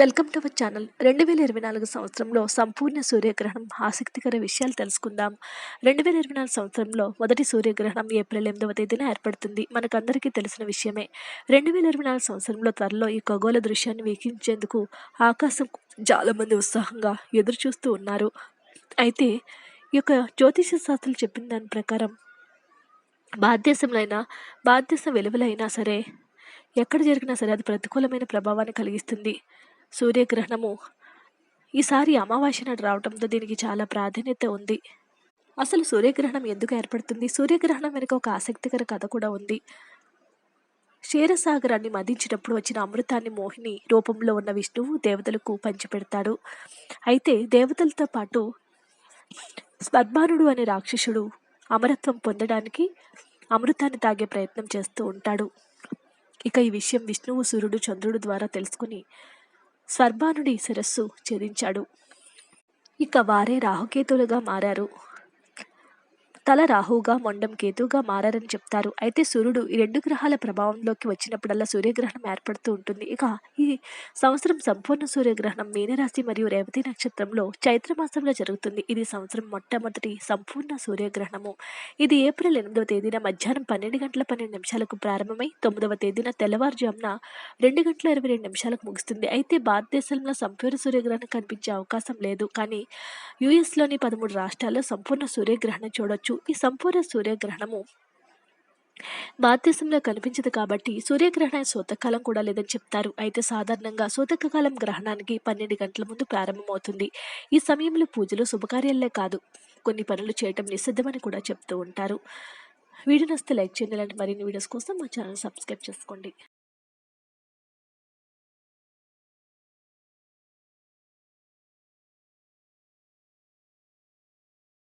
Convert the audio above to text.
Welcome to our channel. రెండు వేల ఇరవై నాలుగు సంవత్సరంలో సంపూర్ణ సూర్యగ్రహణం ఆసక్తికర విషయాలు తెలుసుకుందాం. రెండు వేల ఇరవై నాలుగు సంవత్సరంలో మొదటి సూర్యగ్రహణం ఏప్రిల్ ఎనిమిదవ తేదీన ఏర్పడుతుంది. మనకందరికీ తెలిసిన విషయమే. రెండు వేల ఇరవై నాలుగు సంవత్సరంలో త్వరలో ఈ ఖగోళ దృశ్యాన్ని వీక్షించేందుకు ఆకాశం చాలామంది ఉత్సాహంగా ఎదురు చూస్తూ ఉన్నారు. అయితే ఈ యొక్క జ్యోతిష శాస్త్రం చెప్పిన దాని ప్రకారం భారతదేశంలో అయినా వెలువలైనా సరే ఎక్కడ జరిగినా సరే అది ప్రతికూలమైన ప్రభావాన్ని కలిగిస్తుంది. సూర్యగ్రహణము. ఈసారి అమావాస్య నాడు రావడంతో దీనికి చాలా ప్రాధాన్యత ఉంది. అసలు సూర్యగ్రహణం ఎందుకు ఏర్పడుతుంది? సూర్యగ్రహణం వెనుక ఒక ఆసక్తికర కథ కూడా ఉంది. క్షీరసాగరాన్ని మదించినప్పుడు వచ్చిన అమృతాన్ని మోహిని రూపంలో ఉన్న విష్ణువు దేవతలకు పంచిపెడతాడు. అయితే దేవతలతో పాటు స్వర్భానుడు అనే రాక్షసుడు అమరత్వం పొందడానికి అమృతాన్ని తాగే ప్రయత్నం చేస్తూ ఉంటాడు. ఇక ఈ విషయం విష్ణువు సూర్యుడు చంద్రుడు ద్వారా తెలుసుకుని స్వర్భానుడి శిరస్సు ఛేదించాడు. ఇక వారే రాహుకేతులుగా మారారు. తల రాహుగా మొండం కేతుగా మారారని చెప్తారు. అయితే సూర్యుడు ఈ రెండు గ్రహాల ప్రభావంలోకి వచ్చినప్పుడల్లా సూర్యగ్రహణం ఏర్పడుతూ ఉంటుంది. ఇక ఈ సంవత్సరం సంపూర్ణ సూర్యగ్రహణం మీనరాశి మరియు రేవతి నక్షత్రంలో చైత్రమాసంలో జరుగుతుంది. ఇది సంవత్సరం మొట్టమొదటి సంపూర్ణ సూర్యగ్రహణము. ఇది ఏప్రిల్ ఎనిమిదవ తేదీన మధ్యాహ్నం పన్నెండు గంటల పన్నెండు నిమిషాలకు ప్రారంభమై తొమ్మిదవ తేదీన తెల్లవారుజామున రెండు గంటల ఇరవై రెండు నిమిషాలకు ముగుస్తుంది. అయితే భారతదేశంలో సంపూర్ణ సూర్యగ్రహణం కనిపించే అవకాశం లేదు. కానీ యుఎస్లోని పదమూడు రాష్ట్రాల్లో సంపూర్ణ సూర్యగ్రహణం చూడొచ్చు. ఈ సంపూర్ణ సూర్యగ్రహణము భారతదేశంలో కనిపించదు కాబట్టి సూర్యగ్రహణ శోతకాలం కూడా లేదని చెప్తారు. అయితే సాధారణంగా శోతకాలం గ్రహణానికి పన్నెండు గంటల ముందు ప్రారంభమవుతుంది. ఈ సమయంలో పూజలు శుభకార్యాలే కాదు కొన్ని పనులు చేయటం నిషిద్ధమని కూడా చెప్తూ ఉంటారు. వీడియో నస్తే లైక్ చేయండి ఇలాంటి మరిన్ని వీడియోస్ కోసం మా ఛానల్ సబ్స్క్రైబ్ చేసుకోండి.